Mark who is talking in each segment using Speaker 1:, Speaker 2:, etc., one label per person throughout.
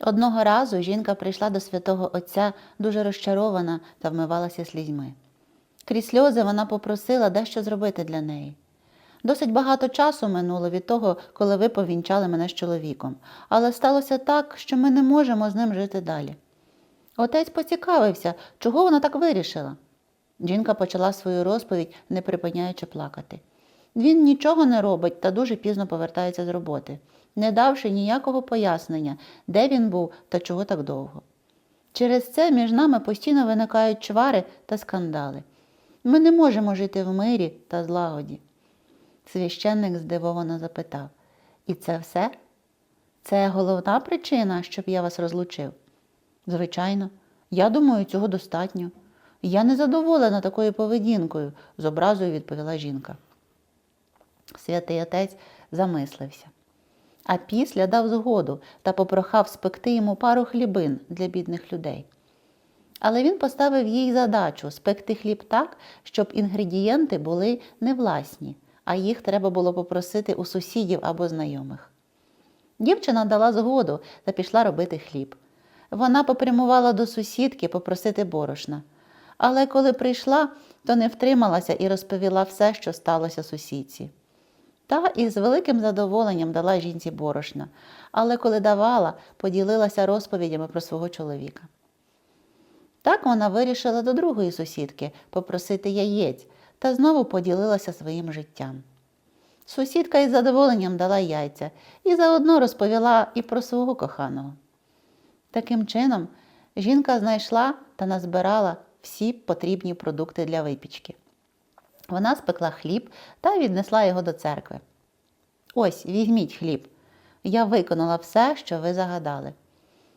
Speaker 1: Одного разу жінка прийшла до святого Отця дуже розчарована та вмивалася слізьми. Крізь сльози вона попросила дещо зробити для неї. Досить багато часу минуло від того, коли ви повінчали мене з чоловіком, але сталося так, що ми не можемо з ним жити далі. Отець поцікавився, чого вона так вирішила. Жінка почала свою розповідь, не припиняючи плакати. Він нічого не робить та дуже пізно повертається з роботи, не давши ніякого пояснення, де він був та чого так довго. Через це між нами постійно виникають чвари та скандали. Ми не можемо жити в мирі та злагоді. Священник здивовано запитав: І це все? Це головна причина, щоб я вас розлучив? Звичайно, я думаю, цього достатньо. Я не задоволена такою поведінкою, з образою відповіла жінка. Святий отець замислився. А після дав згоду та попрохав спекти йому пару хлібин для бідних людей. Але він поставив їй задачу спекти хліб так, щоб інгредієнти були не власні, а їх треба було попросити у сусідів або знайомих. Дівчина дала згоду та пішла робити хліб. Вона попрямувала до сусідки попросити борошна. Але коли прийшла, то не втрималася і розповіла все, що сталося сусідці. Та із великим задоволенням дала жінці борошна, але коли давала, поділилася розповідями про свого чоловіка. Так вона вирішила до другої сусідки попросити яєць та знову поділилася своїм життям. Сусідка із задоволенням дала яйця і заодно розповіла і про свого коханого. Таким чином, жінка знайшла та назбирала всі потрібні продукти для випічки. Вона спекла хліб та віднесла його до церкви. Ось, візьміть хліб. Я виконала все, що ви загадали.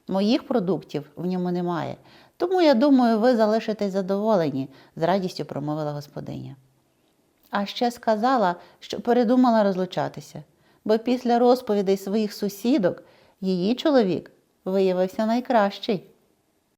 Speaker 1: Моїх продуктів в ньому немає, тому я думаю, ви залишитесь задоволені, з радістю промовила господиня. А ще сказала, що передумала розлучатися, бо після розповідей своїх сусідок її чоловік виявився найкращий.